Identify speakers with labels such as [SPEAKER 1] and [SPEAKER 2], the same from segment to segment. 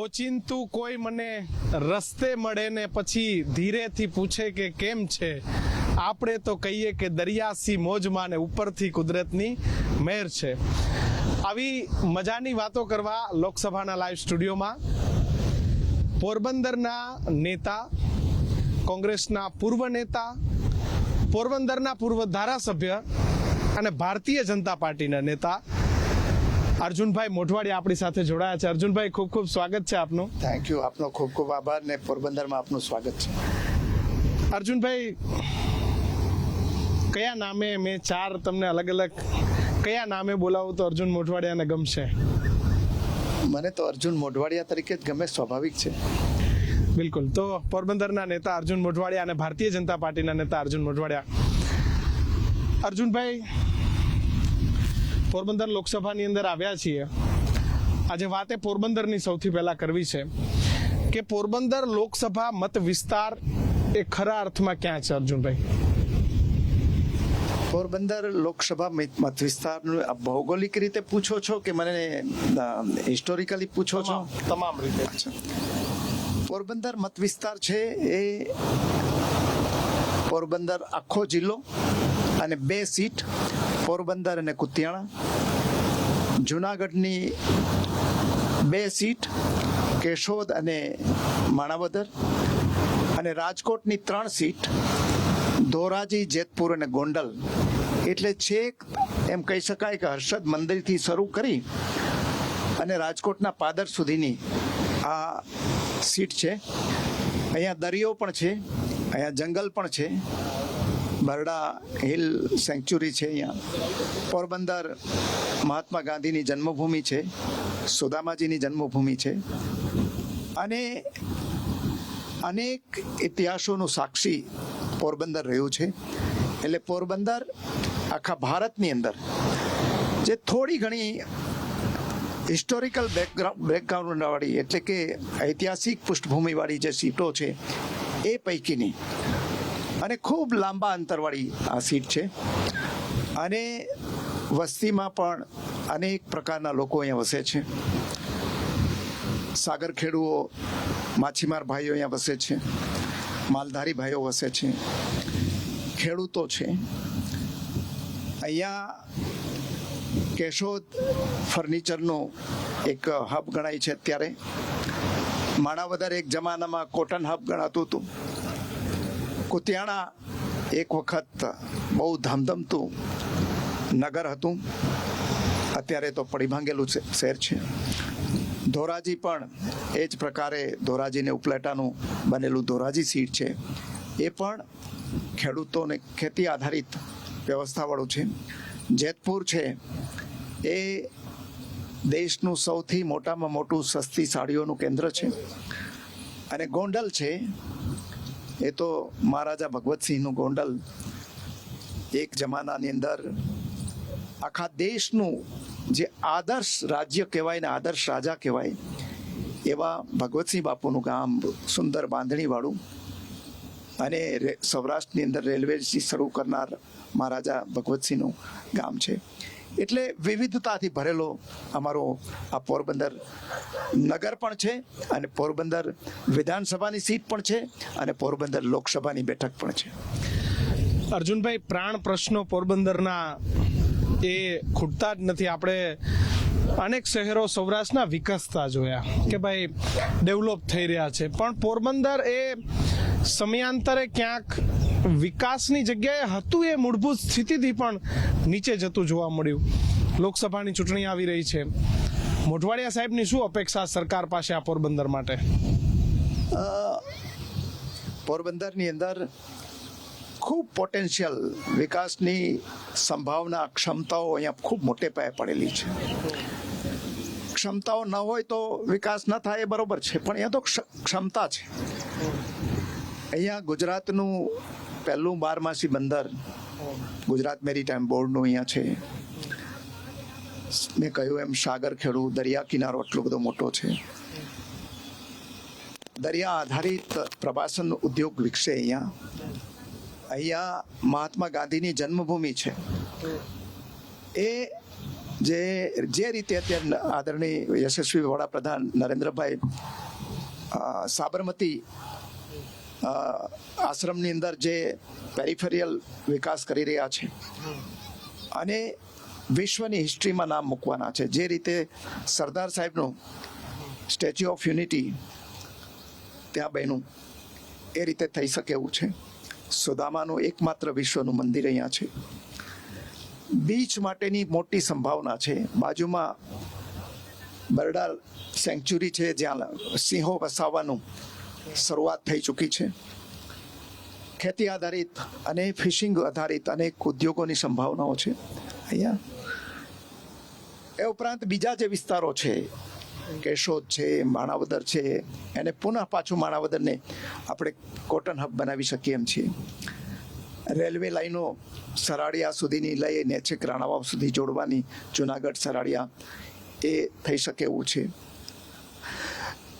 [SPEAKER 1] ઓચિંતું કોઈ મને રસ્તે મળે ને પછી ધીરેથી પૂછે કે કેમ છે? આપણે તો કહીએ કે દરિયાસી મોજમાં ને ઉપરથી કુદરતની મહેર છે. આવી મજાની વાતો કરવા લોકસભાના લાઈવ સ્ટુડિયોમાં પોરબંદરના નેતા, કોંગ્રેસના પૂર્વ નેતા, પોરબંદરના પૂર્વ ધારાસભ્ય અને ભારતીય જનતા પાર્ટીના નેતા અર્જુનભાઈ મોઢવાડી આપણી સાથે જોડાયા છે. અર્જુનભાઈ ખૂબ ખૂબ સ્વાગત છે આપનું.
[SPEAKER 2] થેન્ક યુ આપનો ખૂબ ખૂબ આભાર ને પોરબંદરમાં આપનું સ્વાગત છે.
[SPEAKER 1] અર્જુનભાઈ કયા નામે મેં ચાર તમને અલગ અલગ કયા નામે બોલાવું તો અર્જુન મોઢવાડિયાને ગમશે?
[SPEAKER 2] મને તો અર્જુન મોઢવાડિયા તરીકે જ ગમે સ્વાભાવિક છે.
[SPEAKER 1] બિલકુલ. તો પોરબંદરના નેતા અર્જુન મોઢવાડિયા અને ભારતીય જનતા પાર્ટીના નેતા અર્જુન મોઢવાડિયા. અર્જુનભાઈ પોરબંદર લોકસભાની અંદર આવ્યા છીએ. આજે વાત એ પોરબંદરની સૌથી પહેલા કરવી છે કે પોરબંદર લોકસભા મત વિસ્તાર એ ખરા અર્થમાં ક્યાં છે અર્જુનભાઈ?
[SPEAKER 2] પોરબંદર લોકસભા મત વિસ્તારનું ભૌગોલિક રીતે પૂછો છો કે મને હિસ્ટોરિકલી પૂછો છો?
[SPEAKER 1] તમામ રીતે
[SPEAKER 2] પોરબંદર મત વિસ્તાર છે એ પોરબંદર આખો જિલ્લો અને બે સીટ પોરબંદર અને કુતિયાણા. જુનાગઢની બે સીટ, કેશોદ અને માણાવદર. અને રાજકોટની ત્રણ સીટ, ધોરાજી, જેતપુર અને ગોંડલ. એટલે છેક એમ કહી શકાય કે હર્ષદ મંદિરથી શરૂ કરી અને રાજકોટના પાદર સુધીની આ સીટ છે. અહીંયા દરિયો પણ છે, અહીંયા જંગલ પણ છે. બરડા હિલ સેન્ચુરી છે અહીંયા. પોરબંદર મહાત્મા ગાંધીની જન્મભૂમિ છે, સુદામાજીની જન્મભૂમિ છે. અને અનેક ઇતિહાસોનું સાક્ષી પોરબંદર રહ્યું છે. એટલે પોરબંદર આખા ભારતની અંદર, જે થોડી ઘણી હિસ્ટોરિકલ બેકગ્રાઉન્ડ બેકગ્રાઉન્ડ વાળી એટલે કે ઐતિહાસિક પૃષ્ઠભૂમિવાળી જે સીટો છે, એ પૈકીની અને ખૂબ લાંબા અંતરવાળી આ સીટ છે. અને વસ્તીમાં પણ અનેક પ્રકારના લોકો અહીંયા વસે છે. સાગર ખેડૂઓ, માછીમાર ભાઈઓ અહીંયા વસે છે. માલધારી ભાઈઓ વસે છે. ખેડૂતો છે. અહીંયા કેશોદ ફર્નિચરનું એક હબ ગણાય છે અત્યારે. માણાવદર એક જમાનામાં કોટન હબ ગણાતું હતું. કુતિયાણા એક વખત બહુ ધામધમતું નગર હતું. અત્યારે તો પડી ભાંગેલું શહેર છે. ધોરાજી પણ એ જ પ્રકારે ધોરાજીને ઉપલેટાનું બનેલું ધોરાજી સીટ છે. એ પણ ખેડૂતોને ખેતી આધારિત વ્યવસ્થાવાળું છે. જેતપુર છે એ દેશનું સૌથી મોટામાં મોટું સસ્તી સાડીઓનું કેન્દ્ર છે. અને ગોંડલ છે એ તો મહારાજા ભગવતસિંહનું ગોંડલ એક જમાનાની અંદર આખા દેશનું જે આદર્શ રાજ્ય કહેવાય ને આદર્શ રાજા કહેવાય, એવા ભગવતસિંહ બાપુનું ગામ સુંદર બાંધણીવાળું અને સૌરાષ્ટ્રની અંદર રેલવેથી શરૂ કરનાર મહારાજા ભગવતસિંહનું ગામ છે. એટલે વિવિધતાથી ભરેલો અમારો આ પોરબંદર નગર પણ છે અને પોરબંદર વિધાનસભાની સીટ પણ છે અને પોરબંદર લોકસભાની બેઠક પણ છે.
[SPEAKER 1] અર્જુનભાઈ, પ્રાણ પ્રશ્નો પોરબંદરના એ ખૂટતા જ નથી. આપણે અનેક શહેરો સૌરાષ્ટ્રના વિકસતા જોયા કે ભાઈ ડેવલપ થઈ રહ્યા છે. પણ પોરબંદર એ સમયાંતરે ક્યાંક વિકાસની જગ્યાએ હતું એ મૂળભૂત સ્થિતિથી પણ નીચે જતું જોવા મળ્યું. લોકસભાની ચૂંટણી આવી રહી છે. મોઢવાડિયા સાહેબની શું અપેક્ષા સરકાર પાસે આ પોરબંદર માટે?
[SPEAKER 2] પોરબંદરની અંદર ખૂબ પોટેન્શિયલ વિકાસની સંભાવના, ક્ષમતાઓ અહીંયા ખૂબ મોટે પાયે પડેલી છે. ક્ષમતાઓ ન હોય તો વિકાસ ન થાય એ બરોબર છે, પણ અહીંયા તો ક્ષ- ક્ષમતા છે. અહીંયા ગુજરાતનું પહેલું બારમાસી બંદર. ગુજરાત મેરી ટાઈમ બોર્ડનું અહીંયા છે. મેં કહ્યું એમ, સાગર ખેડૂ, દરિયા કિનારો એટલો બધો મોટો છે. દરિયા આધારિત પ્રવાસન ઉદ્યોગ વિકસે અહીંયા. અહીંયા મહાત્મા ગાંધીની જન્મભૂમિ છે. એ જે જે રીતે અત્યારે આદરણીય યશસ્વી વડાપ્રધાન નરેન્દ્રભાઈ સાબરમતી આશ્રમની અંદર જે પેરિફેરિયલ વિકાસ કરી રહ્યા છે અને વિશ્વની હિસ્ટ્રીમાં નામ મૂકવાના છે. જે રીતે સરદાર સાહેબનું સ્ટેચ્યુ ઓફ યુનિટી ત્યાં બન્યું, એ રીતે થઈ શકે એવું છે. સુદામાનું એકમાત્ર વિશ્વનું મંદિર અહીંયા છે. બીચ માટેની મોટી સંભાવના છે. બાજુમાં બરડાલ સેન્ચ્યુરી છે, જ્યાં સિંહો વસાવવાનું શરૂઆત થઈ ચૂકી છે. ખેતી આધારિત અને ફિશિંગ આધારિત અનેક ઉદ્યોગોની સંભાવનાઓ છે. અહીંયા એ ઉપરાંત બીજા જે વિસ્તારો છે, કેશોદ છે, માણાવદર છે, એને પુનઃ પાછું માણાવદરને આપણે કોટન હબ બનાવી શકીએ એમ છીએ. રેલવે લાઈનો સરાડિયા સુધીની લઈને છેક રાણાવાવ સુધી જોડવાની જુનાગઢ સરાડિયા એ થઈ શકે એવું છે.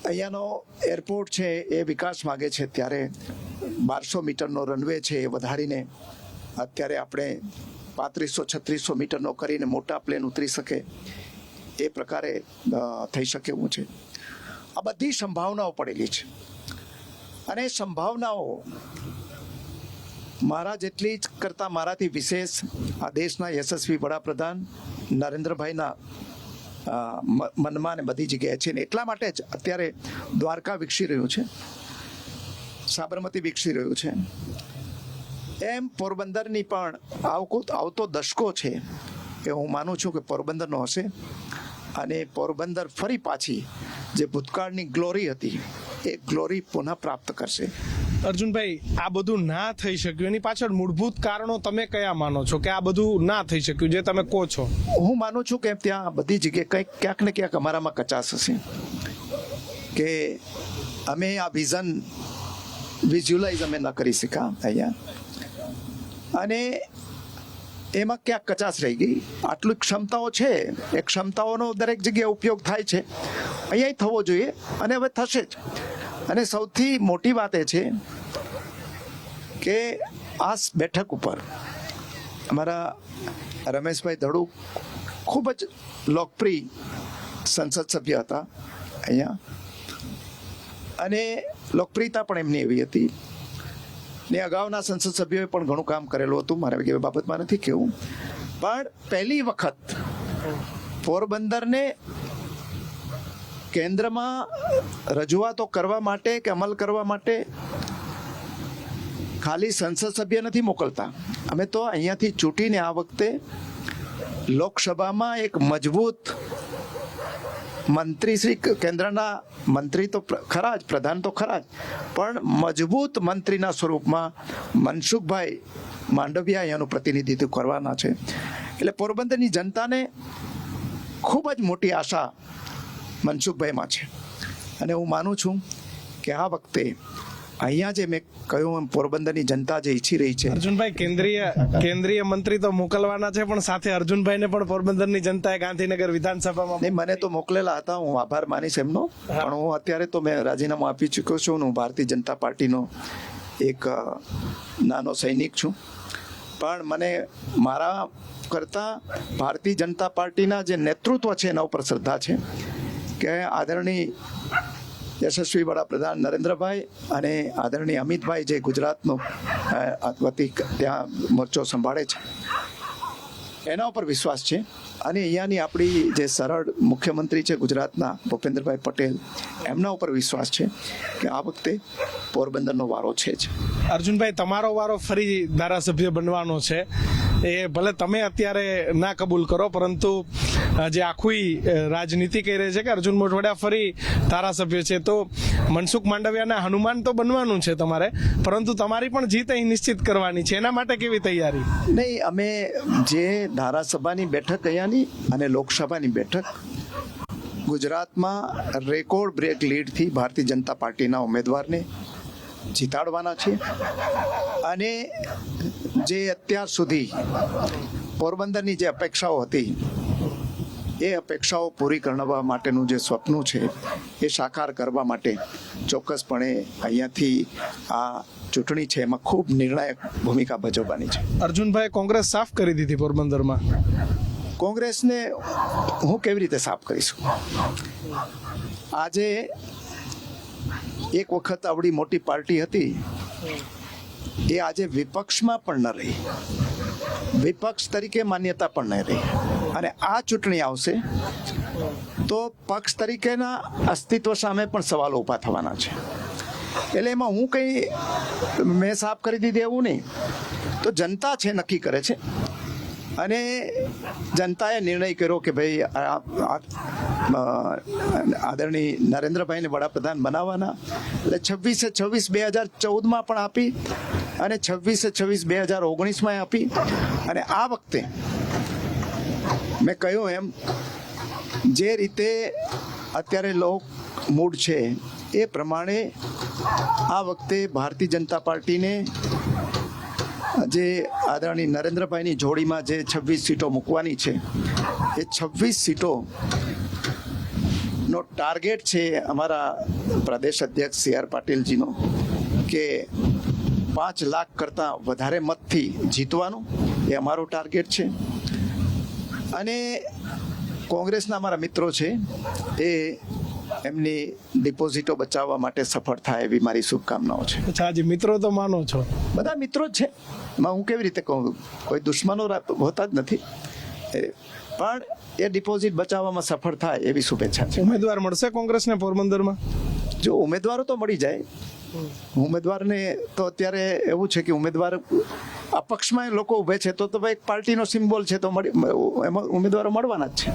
[SPEAKER 2] અહીંયાનો એરપોર્ટ છે એ વિકાસ માગે છે. ત્યારે બારસો મીટરનો રનવે છે એ વધારીને અત્યારે આપણે પાંત્રીસો, છત્રીસો મીટરનો કરીને મોટા પ્લેન ઉતરી શકે એ પ્રકારે થઈ શકે એવું છે. આ બધી સંભાવનાઓ પડેલી છે. અને સંભાવનાઓ મારા જેટલી જ કરતાં મારાથી વિશેષ આ દેશના યશસ્વી વડાપ્રધાન નરેન્દ્રભાઈના મનમાં ને બધી જગ્યાએ છે ને એટલા માટે જ અત્યારે દ્વારકા વિકસી રહ્યું છે. સાબરમતી વિકસી રહ્યું છે. એમ પોરબંદરની પણ આવકો, આવતો દશકો છે એ હું માનું છું કે પોરબંદરનો હશે. અને પોરબંદર ફરી પાછી જે ભૂતકાળની ગ્લોરી હતી, એ ગ્લોરી પુનઃ પ્રાપ્ત કરશે.
[SPEAKER 1] અર્જુનભાઈ, આ બધું ના થઈ શક્યું. એની પાછળ મૂળભૂત કારણો તમે કયા માનો છો? કે આ બધું ના થઈ શક્યું, જે તમે કહો છો?
[SPEAKER 2] હું માનું છું કે ત્યાં બધી જગ્યાએ કંઈક ક્યાંક ને ક્યાંક અમારામાં કચાશ હશે. કે અમે આ વિઝન વિઝ્યુલાઇઝ અમે ન કરી શક્યા અહીંયા. અને એમાં ક્યાંક કચાશ રહી ગઈ. આટલી ક્ષમતાઓ છે. એ ક્ષમતાઓનો દરેક જગ્યાએ ઉપયોગ થાય છે. અહીંયા થવો જોઈએ, અને હવે થશે જ. અને સૌથી મોટી વાત એ છે કે આ બેઠક ઉપર અમારા રમેશભાઈ ધડુ ખૂબ જ લોકપ્રિય સંસદ સભ્ય હતા અહીંયા. અને લોકપ્રિયતા પણ એમની એવી હતી. ને અગાઉના સંસદ સભ્યોએ પણ ઘણું કામ કરેલું હતું. મારે એ બાબતમાં નથી કહેવું. પણ પહેલી વખત પોરબંદરને કેન્દ્રમાં રજૂઆતો કરવા માટે કે અમલ કરવા માટે ખાલી સંસદ સભ્ય નથી મોકલતા? અમે તો અહીંયાથી ચૂંટીને આ વખતે લોકસભામાં એક મજબૂત મંત્રી શ્રી કેન્દ્રના મંત્રી તો ખરા જ, પ્રધાન તો ખરા જ, પણ મજબૂત મંત્રીના સ્વરૂપમાં મનસુખભાઈ માંડવિયા અહીંયાનું પ્રતિનિધિત્વ કરવાના છે. એટલે પોરબંદરની જનતાને ખૂબ જ મોટી આશા મનસુખભાઈમાં છે. અને હું માનું છું કે આ વખતે અહીંયા જે મેં કહ્યું એમ પોરબંદરની જનતા જે ઈચ્છી રહી છે.
[SPEAKER 1] અર્જુનભાઈ કેન્દ્રીય કેન્દ્રીય મંત્રી તો મોકલવાના છે પણ સાથે અર્જુનભાઈને પણ પોરબંદરની જનતાએ ગાંધીનગર વિધાનસભામાં
[SPEAKER 2] નહીં મને તો મોકલેલા હતા હું આભાર માનીશ એમનો. પણ હું અત્યારે તો મેં રાજીનામું આપી ચૂક્યો છું હું ભારતીય જનતા પાર્ટીનો એક નાનો સૈનિક છું. પણ મને મારા કરતાં ભારતીય જનતા પાર્ટીના જે નેતૃત્વ છે એના ઉપર શ્રદ્ધા છે. કે આદરણીય યશસ્વી વડાપ્રધાન નરેન્દ્રભાઈ અને આદરણીય અમિતભાઈ જે ગુજરાતનો વતી ત્યાં મોરચો સંભાળે છે. એના ઉપર વિશ્વાસ છે. અને અહીંયાની આપણી જે સરળ મુખ્યમંત્રી છે ગુજરાતના ભૂપેન્દ્રભાઈ પટેલ, એમના ઉપર વિશ્વાસ છે કે આ વખતે પોરબંદરનો વારો છે જ.
[SPEAKER 1] અર્જુનભાઈ, તમારો વારો ફરી ધારાસભ્ય બનવાનો છે. એ ભલે તમે અત્યારે ના કબૂલ કરો, પરંતુ જે આખી રાજનીતિ કહી રહી છે કે અર્જુન મોઢવાડિયા ફરી ધારાસભ્ય છે. તો મનસુખ માંડવિયાના હનુમાન તો બનવાનું છે તમારે, પરંતુ તમારી પણ જીત અહીં નિશ્ચિત કરવાની છે. એના માટે કેવી તૈયારી?
[SPEAKER 2] નહીં, અમે જે ધારાસભાની બેઠક અહીંયાની અને લોકસભાની બેઠક, ગુજરાતમાં રેકોર્ડ બ્રેક લીડથી ભારતીય જનતા પાર્ટીના ઉમેદવારને જીતાડવાના છે. અને જે અત્યાર સુધી પોરબંદરની જે અપેક્ષાઓ હતી એ અપેક્ષાઓ પૂરી કરવા માટેનું જે સ્વપ્ન છે એ સાકાર કરવા માટે ચોક્કસપણે અહીંયાથી આ ચૂંટણી છે એમાં ખૂબ નિર્ણાયક ભૂમિકા ભજવવાની છે.
[SPEAKER 1] અર્જુનભાઈ કોંગ્રેસ સાફ કરી દીધી પોરબંદરમાં.
[SPEAKER 2] કોંગ્રેસને હું કેવી રીતે સાફ કરીશું? આજે એક વખત આવડી મોટી પાર્ટી હતી. એ આજે વિપક્ષમાં પણ ન રહી. વિપક્ષ તરીકે માન્યતા પણ નહીં રહી. અને આ ચૂંટણી આવશે તો પક્ષ તરીકેના અસ્તિત્વ સામે પણ સવાલો ઊભા થવાના છે. એટલે એમાં હું કંઈ મેં સાફ કરી દીધી એવું નહીં. તો જનતા છે નક્કી કરે છે. અને જનતાએ નિર્ણય કર્યો કે ભાઈ આદરણીય નરેન્દ્રભાઈને વડાપ્રધાન બનાવવાના. એટલે છવ્વીસે છવ્વીસ બે હજાર ચૌદમાં પણ આપી અને છવ્વીસે છવ્વીસ બે હજાર ઓગણીસમાં આપી. અને આ વખતે મેં કહ્યું એમ, જે રીતે અત્યારે લોક મૂડ છે, એ પ્રમાણે આ વખતે ભારતીય જનતા પાર્ટીને જે આદરણીય નરેન્દ્રભાઈની જોડીમાં જે છવ્વીસ સીટો મૂકવાની છે, એ છવ્વીસ સીટો નો ટાર્ગેટ છે અમારા પ્રદેશ અધ્યક્ષ સી આર પાટીલજીનો કે પાંચ લાખ કરતાં વધારે મતથી જીતવાનું એ અમારો ટાર્ગેટ છે. અને કોંગ્રેસના અમારા મિત્રો છે એ એમની ડિપોઝિટો બચાવવા માટે સફળ થાય એવી મારી શુભકામનાઓ છે.
[SPEAKER 1] અચ્છા આજે મિત્રો તો માનો છો?
[SPEAKER 2] બધા મિત્રો જ છે. એમાં હું કેવી રીતે કહું? કોઈ દુશ્મનો હોતા જ નથી. પણ એ ડિપોઝિટ બચાવવામાં સફળ થાય એવી શુભેચ્છા છે.
[SPEAKER 1] ઉમેદવાર મળશે કોંગ્રેસને પોરબંદરમાં?
[SPEAKER 2] જો ઉમેદવારો તો મળી જાય ઉમેદવારને તો અત્યારે એવું છે કે ઉમેદવાર અપક્ષમાં લોકો ઊભે છે, તો તો એક પાર્ટીનો સિમ્બોલ છે, તો એમાં ઉમેદવારો મળવાના જ છે.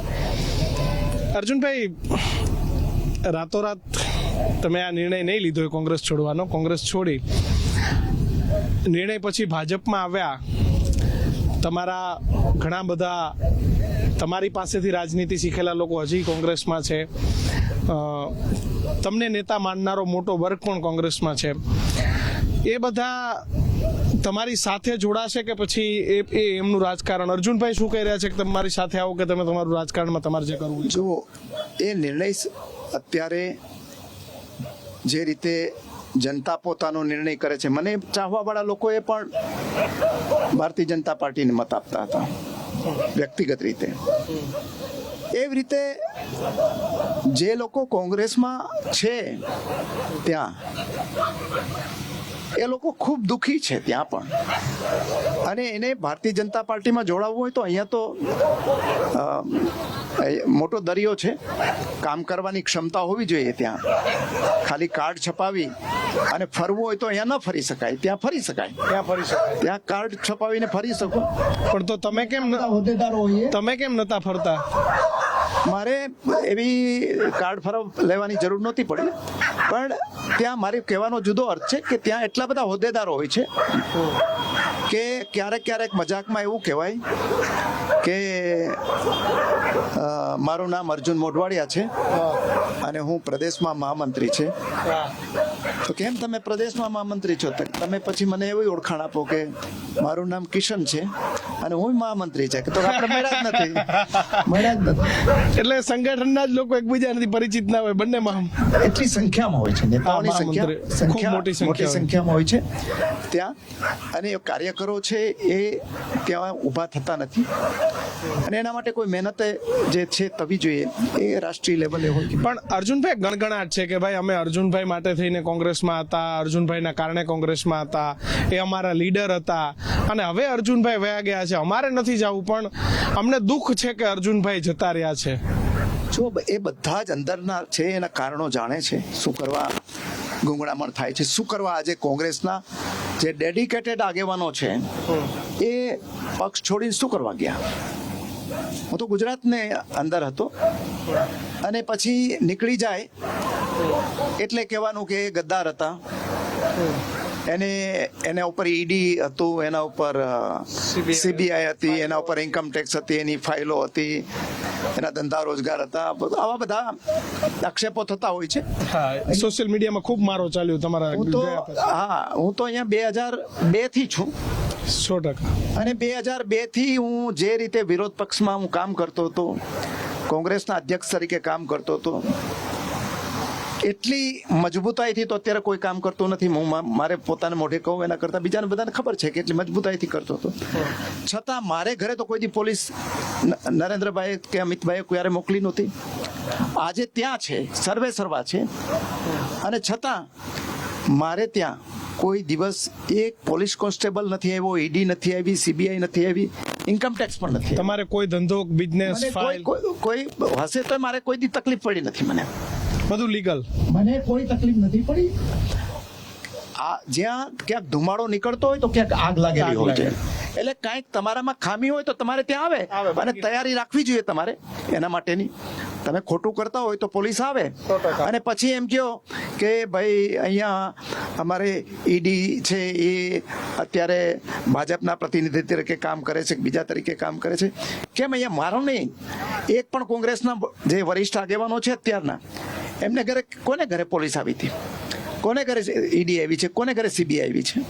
[SPEAKER 1] અર્જુનભાઈ, રાતોરાત તમે આ નિર્ણય નહીં લીધો કોંગ્રેસ છોડવાનો. કોંગ્રેસ છોડી નિર્ણય પછી ભાજપમાં આવ્યા. તમારા ઘણા બધા તમારી પાસેથી રાજનીતિ શીખેલા લોકો હજી કોંગ્રેસમાં છે. તમને નેતા માનનારો મોટો વર્ગ પણ કોંગ્રેસમાં છે? એ બધા તમારી સાથે જોડાશે કે પછી એ એ એમનું રાજકારણ? અર્જુનભાઈ શું કહી રહ્યા છે કે તમારી સાથે આવો કે તમે તમારું રાજકારણમાં તમારે જે કરવું
[SPEAKER 2] જુઓ, એ નિર્ણય અત્યારે જે રીતે જનતા પોતાનો નિર્ણય કરે છે, મને ચાહવાવાળા લોકોએ પણ ભારતીય જનતા પાર્ટીને મત આપતા હતા, વ્યક્તિગત રીતે. એવી રીતે જે લોકો કોંગ્રેસમાં છે ત્યાં એ લોકો ખૂબ દુઃખી છે ત્યાં પણ. અને એને ભારતીય જનતા પાર્ટીમાં જોડાવવું હોય તો અહીંયા તો મોટો દરિયો છે. કામ કરવાની ક્ષમતા હોવી જોઈએ ત્યાં. ખાલી કાર્ડ છપાવી અને ફરવું હોય તો અહીંયા ન ફરી શકાય. ત્યાં ફરી શકાય.
[SPEAKER 1] ત્યાં ફરી શકાય.
[SPEAKER 2] ત્યાં કાર્ડ છપાવીને ફરી શકો.
[SPEAKER 1] પણ તો તમે કેમ
[SPEAKER 2] હોદ્દેદારો હોઈએ.
[SPEAKER 1] તમે કેમ નતા ફરતા?
[SPEAKER 2] મારે એવી કાર્ડ ફરવ લેવાની જરૂર નહોતી પડી. પણ ત્યાં મારી કહેવાનો જુદો અર્થ છે કે ત્યાં એટલા બધા હોદ્દેદારો હોય છે કે ક્યારેક ક્યારેક મજાકમાં એવું કહેવાય કે મારું નામ અર્જુન મોઢવાડિયા છે અને હું પ્રદેશમાં મહામંત્રી છે. તો કેમ તમે પ્રદેશમાં મહામંત્રી છો? તમે પછી મને એવી ઓળખાણ આપો કે મારું નામ કિશન છે અને હું મહામંત્રી છે તો આપણે મળ્યા જ નથી. મળ્યા જ નથી.
[SPEAKER 1] એટલે સંગઠનના જ લોકો એકબીજાથી પરિચિત ના હોય બંનેમાં
[SPEAKER 2] એટલી સંખ્યામાં હોય છે નેતાઓની સંખ્યા
[SPEAKER 1] ખૂબ મોટી
[SPEAKER 2] મોટી
[SPEAKER 1] સંખ્યા
[SPEAKER 2] સંખ્યામાં હોય છે. ત્યાં અને એ કાર્યકરો છે એ ત્યાં ઊભા થતા નથી. અને એના માટે કોઈ મહેનત જે છે તવી જોઈએ એ રાષ્ટ્રીય લેવલે હોય
[SPEAKER 1] પણ અર્જુનભાઈ ગણગણાટ છે કે ભાઈ અમે અર્જુનભાઈ માટે થઈને કોંગ્રેસમાં હતા, અર્જુનભાઈના કારણે કોંગ્રેસમાં હતા, એ અમારા લીડર હતા. અને હવે અર્જુનભાઈ વયા ગયા છે. અમારે નથી જવું, પણ અમને દુઃખ છે કે અર્જુનભાઈ જતા રહ્યા છે.
[SPEAKER 2] જો એ બધા જ અંદરના છે, એના કારણો જાણે છે. શું કરવા ગુંગળામણ થાય છે? શું કરવા આજે કોંગ્રેસના જે ડેડિકેટેડ આગેવાનો છે, એ પક્ષ છોડીને શું કરવા ગયા? હું તો ગુજરાતને અંદર હતો. અને પછી નીકળી જાય એટલે કહેવાનું કે એ ગદ્દાર હતા. એને એના ઉપર ઈડી હતું એના ઉપર સીબીઆઈ હતી એના ઉપર ઇન્કમ ટેક્સ હતી એની ફાઇલો હતી એના ધંધા રોજગાર હતા આવા બધા આક્ષેપો થતા હોય છે.
[SPEAKER 1] સોશિયલ મીડિયામાં ખૂબ મારો ચાલ્યો તમારા
[SPEAKER 2] હું તો હા હું તો અહીંયા બે હજાર બેથી છું.
[SPEAKER 1] સો ટકા.
[SPEAKER 2] અને બે હજાર બેથી હું જે રીતે વિરોધ પક્ષમાં હું કામ કરતો હતો કોંગ્રેસના અધ્યક્ષ તરીકે કામ કરતો હતો એટલી મજબૂતાઈથી તો અત્યારે કોઈ કામ કરતું નથી. હું મારે પોતાને મોઢે કહું એના કરતાં બીજાને બધાને ખબર છે કે એટલી મજબૂતાઈથી કરતો હતો. છતાં મારે ઘરે તો કોઈ દી પોલીસ નરેન્દ્રભાઈ કે અમિતભાઈએ ક્યારે મોકલી નહોતી. આજે ત્યાં છે સર્વે સર્વા છે. અને છતાં મારે ત્યાં કોઈ દિવસ એક પોલીસ કોન્સ્ટેબલ નથી આવ્યો ઈડી નથી આવી સીબીઆઈ નથી આવી ઇન્કમ ટેક્સ પણ નથી
[SPEAKER 1] તમારે કોઈ ધંધો બિઝનેસ
[SPEAKER 2] કોઈ- કોઈ હશે તો મારે કોઈ દી તકલીફ પડી નથી મને.
[SPEAKER 1] બધું લીગલ
[SPEAKER 2] મને કોઈ તકલીફ નથી પડી. આ જ્યાં ક્યાંક ધુમાડો નીકળતો હોય તો ક્યાંક આગ લાગેલી હોય છે. એટલે કાંઈક તમારામાં ખામી હોય તો તમારે ત્યાં
[SPEAKER 1] આવે,
[SPEAKER 2] અને તૈયારી રાખવી જોઈએ તમારે એના માટેની. તમે ખોટું કરતા હોય તો પોલીસ આવે. અને પછી એમ કહો કે ભાઈ અહીંયા અમારે ઈડી છે એ અત્યારે ભાજપના પ્રતિનિધિ તરીકે કામ કરે છે બીજા તરીકે કામ કરે છે. કેમ અહીંયા મારો નહીં એક પણ કોંગ્રેસના જે વરિષ્ઠ આગેવાનો છે અત્યારના એમને ઘરે કોને ઘરે પોલીસ આવી હતી? કોને ઘરે ઈડી આવી છે? કોને ઘરે સીબીઆઈ આવી છે?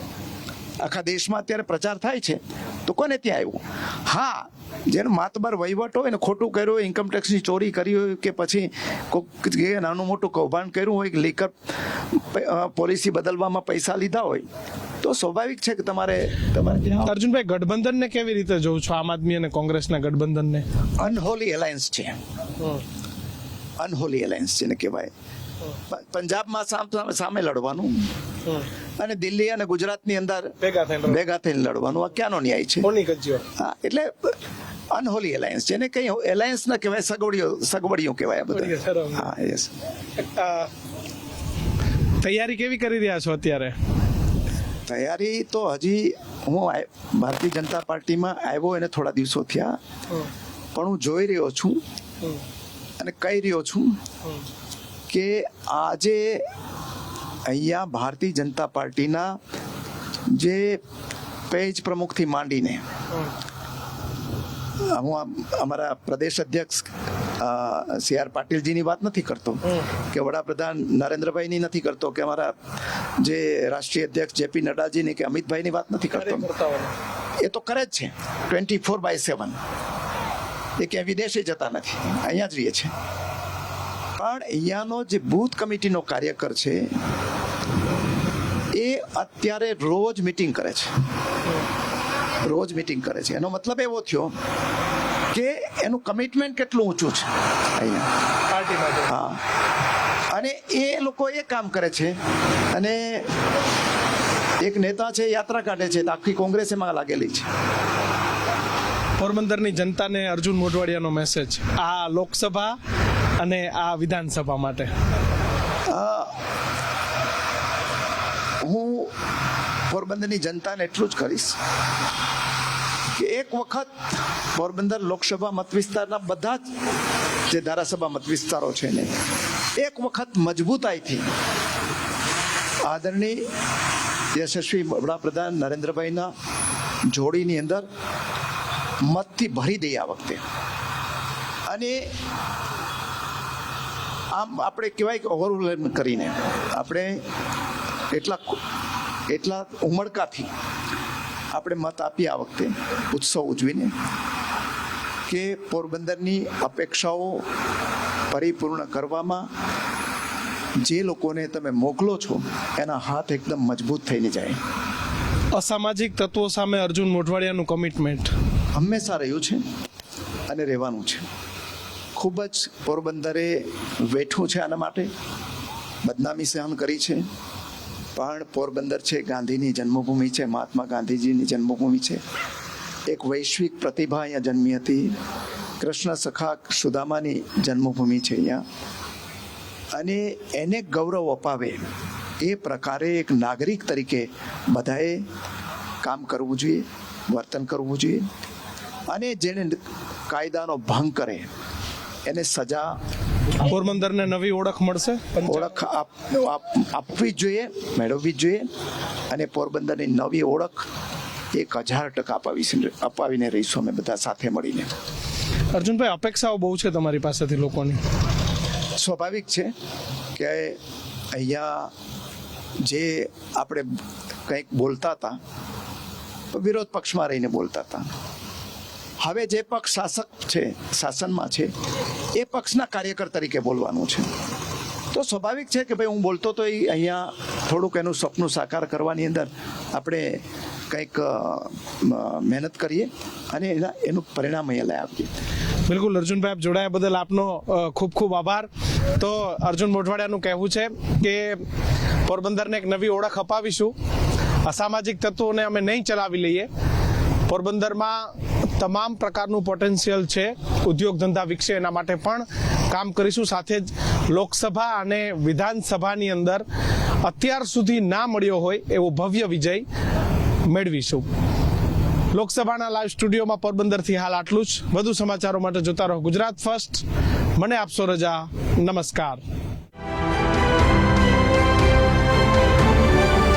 [SPEAKER 2] આખા દેશમાં અત્યારે પ્રચાર થાય છે. તો કોને ત્યાં આવ્યું? હા જેનો માતબર વહીવટ હોય ને ખોટું કર્યું હોય ઇન્કમટેક્સની ચોરી કરી હોય કે પછી કોઈક જગ્યાએ નાનું મોટું કૌભાંડ કર્યું હોય કે લીકર પોલિસી બદલવામાં પૈસા લીધા હોય તો સ્વાભાવિક છે કે તમારે તમારે ત્યાં
[SPEAKER 1] અર્જુનભાઈ ગઠબંધનને કેવી રીતે જોઉં છો? આમ આદમી અને કોંગ્રેસના ગઠબંધનને?
[SPEAKER 2] અનહોલી એલાયન્સ છે. અનહોલી એલાયન્સ જેને કહેવાય. પંજાબમાં સામ- સામે લડવાનું. અને દિલ્હી અને ગુજરાતની અંદર
[SPEAKER 1] ભેગા થઈને
[SPEAKER 2] લડવાનું. આ ક્યાંનો ન્યાય છે? હા એટલે અનહોલી એલાયન્સ. જેને કઈ એલાયન્સ ના કહેવાય સગવડીઓ સગવડીઓ કહેવાય આ બધા. હા યસ
[SPEAKER 1] તૈયારી કેવી કરી રહ્યા છો અત્યારે?
[SPEAKER 2] તૈયારી તો હજી હું ભારતીય જનતા પાર્ટીમાં આવ્યો એને થોડા દિવસો થયા. પણ હું જોઈ રહ્યો છું. અને કહી રહ્યો છું કે આજે અહીંયા ભારતીય જનતા પાર્ટીના જે પેજ પ્રમુખથી માંડીને હું અમારા પ્રદેશ અધ્યક્ષ સી આર પાટીલજીની વાત નથી કરતો કે વડાપ્રધાન નરેન્દ્રભાઈની નથી કરતો કે અમારા જે રાષ્ટ્રીય અધ્યક્ષ જેપી નડ્ડાજીની કે અમિતભાઈની વાત નથી કરતો. એ તો કરે જ છે ટ્વેન્ટી ફોર બાય સેવન. એ ક્યાંય વિદેશે જતા નથી. અહીંયા જ રહીએ છે પણ અહીંયાનો જે બૂથ કમિટીનો કાર્યકર છે, એ અત્યારે રોજ મિટિંગ કરે છે. રોજ મિટિંગ કરે છે. એનો મતલબ એવો થયો કે એનું કમિટમેન્ટ કેટલું ઊંચું છે અહીંયા.
[SPEAKER 1] પાર્ટી
[SPEAKER 2] હા. અને એ લોકો એ કામ કરે છે. અને એક નેતા છે, યાત્રા કાઢે છે આખી કોંગ્રેસ એમાં લાગેલી છે.
[SPEAKER 1] પોરબંદરની જનતાને અર્જુન મોઢવાડિયાનો મેસેજ આ લોકસભા અને આ વિધાનસભા માટે.
[SPEAKER 2] હું પોરબંદરની જનતાને એટલું જ કરીશ કે એક વખત પોરબંદર લોકસભા મત વિસ્તારના બધા જ જે ધારાસભા મત વિસ્તારો છે ને, એક વખત મજબૂતાઈથી આદરણીય યશસ્વી વડાપ્રધાન નરેન્દ્રભાઈના જોડીની અંદર મતથી ભરી દઈએ આ વખતે. અને આમ આપણે કહેવાય કે ઓવરવેલમ કરીને આપણે એટલા એટલા ઉમળકાથી આપણે મત આપીએ આ વખતે, ઉત્સવ ઉજવીને, કે પોરબંદરની અપેક્ષાઓ પરિપૂર્ણ કરવામાં જે લોકોને તમે મોકલો છો, એના હાથ એકદમ મજબૂત થઈને જાય.
[SPEAKER 1] અસામાજિક તત્વો સામે અર્જુન મોઢવાડિયાનું કમિટમેન્ટ
[SPEAKER 2] હંમેશા રહ્યું છે અને રહેવાનું છે. ખૂબ જ પોરબંદરે વેઠું છે આના માટે, બદનામી સહન કરી છે. પણ પોરબંદર છે, ગાંધીની જન્મભૂમિ છે, મહાત્મા ગાંધીજીની જન્મભૂમિ છે. એક વૈશ્વિક પ્રતિભા અહીંયા જન્મી હતી. કૃષ્ણ સખા સુદામાની જન્મભૂમિ છે અહીંયા. અને એને ગૌરવ અપાવે એ પ્રકારે એક નાગરિક તરીકે બધાએ કામ કરવું જોઈએ, વર્તન કરવું જોઈએ. અને જેને કાયદાનો ભંગ કરે એને સજા
[SPEAKER 1] પોરબંદરને નવી ઓળખ મળશે?
[SPEAKER 2] ઓળખ આપ- આપ- આપવી જોઈએ મેળવવી જોઈએ અને પોરબંદરની નવી ઓળખ એક હજાર ટકા અપાવી અપાવીને રહીશું અમે બધા સાથે મળીને.
[SPEAKER 1] અર્જુનભાઈ અપેક્ષાઓ બહુ છે તમારી પાસેથી લોકોની?
[SPEAKER 2] સ્વાભાવિક છે કે અહીંયા જે આપણે કંઈક બોલતા હતા તો વિરોધ પક્ષમાં રહીને બોલતા હતા. હવે જે પક્ષ શાસક છે, શાસનમાં છે, એ પક્ષના કાર્યકર તરીકે બોલવાનું છે. તો સ્વાભાવિક છે કે ભાઈ હું બોલતો તો અહીંયા થોડુંક એનું સપનું સાકાર કરવાની અંદર આપણે કંઈક મહેનત કરીએ અને એના, એનું પરિણામ અહીંયા લઈ આવીએ.
[SPEAKER 1] બિલકુલ, અર્જુનભાઈ જોડાયા બદલ આપનો ખૂબ ખૂબ આભાર. તો અર્જુન મોઢવાડિયાનું કહેવું છે કે પોરબંદરને એક નવી ઓળખ અપાવીશું. અસામાજિક તત્વોને અમે નહીં ચલાવી લઈએ. પોરબંદરમાં તમામ પ્રકારનું પોટેન્શિયલ છે. ઉદ્યોગ ધંધા વિકસે એના માટે પણ કામ કરીશું. સાથે જ લોકસભા અને વિધાનસભાની અંદર અત્યાર સુધી ના મળ્યો હોય એવો ભવ્ય વિજય મેળવીશું. લોકસભાના લાઈવ સ્ટુડિયોમાં પોરબંદરથી હાલ આટલું જ. વધુ સમાચારો માટે જોતા રહો ગુજરાત ફર્સ્ટ મને આપશો રજા. નમસ્કાર.